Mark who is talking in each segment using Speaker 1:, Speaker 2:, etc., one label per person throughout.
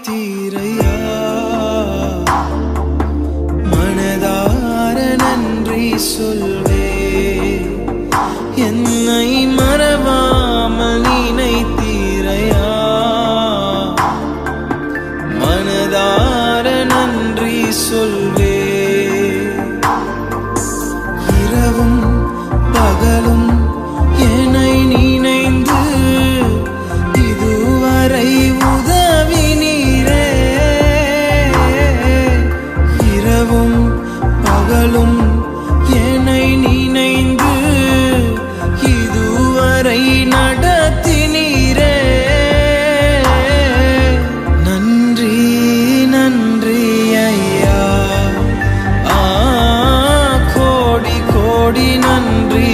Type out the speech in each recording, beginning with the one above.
Speaker 1: ti கோடி நன்றி.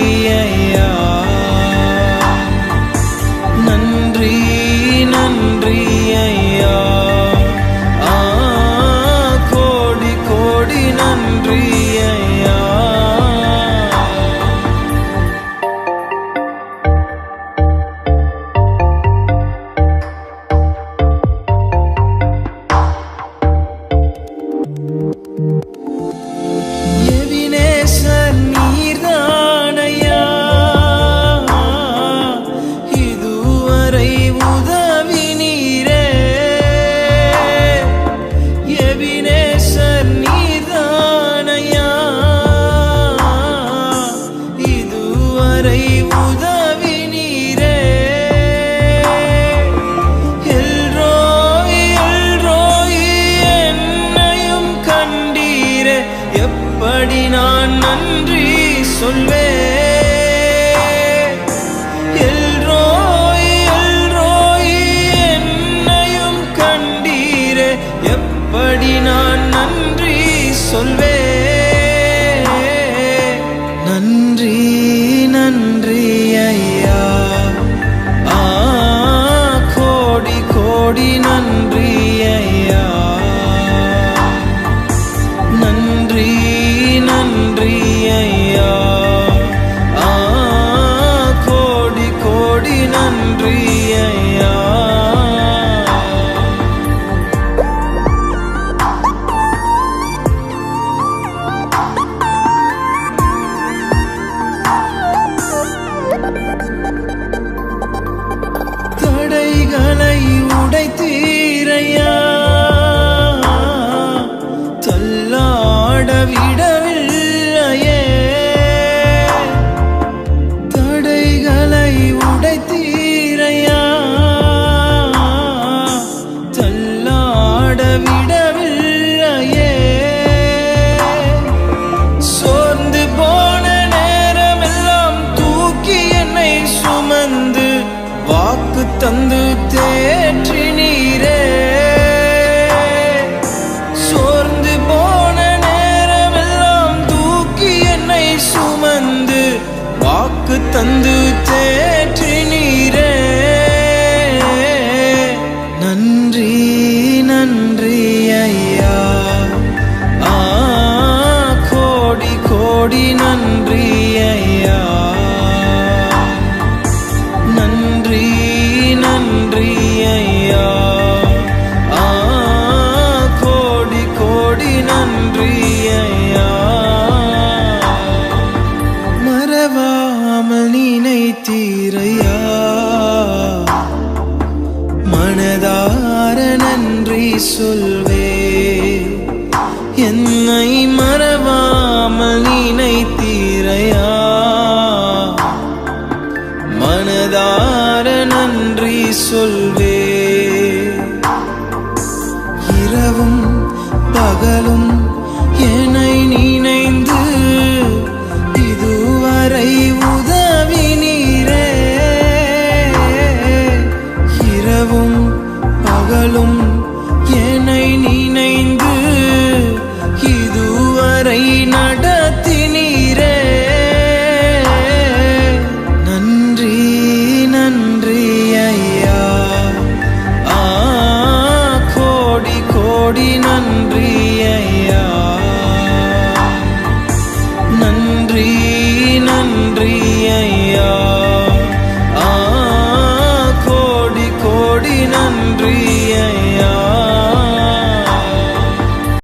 Speaker 1: disolver. தந்து தேற்றி நீரே. சோர்ந்து போன நேரமெல்லாம் தூக்கி என்னை சுமந்து வாக்கு தந்து சொல்வேன். என்னை மறவாமல் நினைத்தீரையா? மனதார நன்றி சொல்வே இரவும் பகலும் என்னை நினை meaning